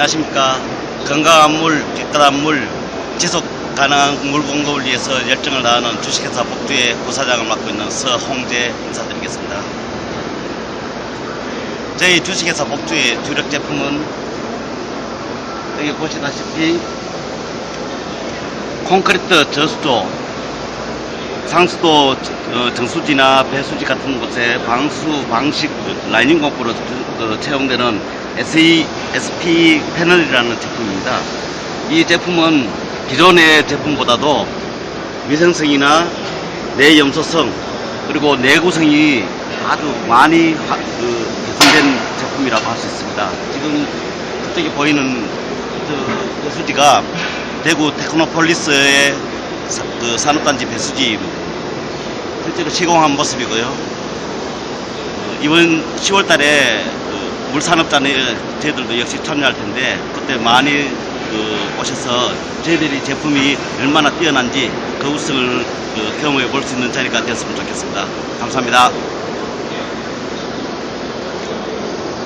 안녕하십니까. 건강한 물, 깨끗한 물, 지속 가능한 물 공급을 위해서 열정을 다하는 주식회사 복두의 부사장을 맡고 있는 서홍재 인사드리겠습니다. 저희 주식회사 복두의 주력 제품은 여기 보시다시피 콘크리트 저수조, 상수도 어, 정수지나 배수지 같은 곳에 방수 방식 라이닝 공구로 어, 채용되는 SE, SP 패널이라는 제품입니다. 이 제품은 기존의 제품보다도 위생성이나 내염소성 그리고 내구성이 아주 많이 화- 그, 개선된 제품이라고 할 수 있습니다. 지금 저쪽에 보이는 그 배수지가 대구 테크노폴리스의 사- 그 산업단지 배수지 실제로 시공한 모습이고요. 어, 이번 10월 달에 그 물산업단에 저희들도 역시 참여할 텐데 그때 많이 그 오셔서 저희들이 제품이 얼마나 뛰어난지 그 우승을 그 경험해 볼 수 있는 자리가 되었으면 좋겠습니다. 감사합니다.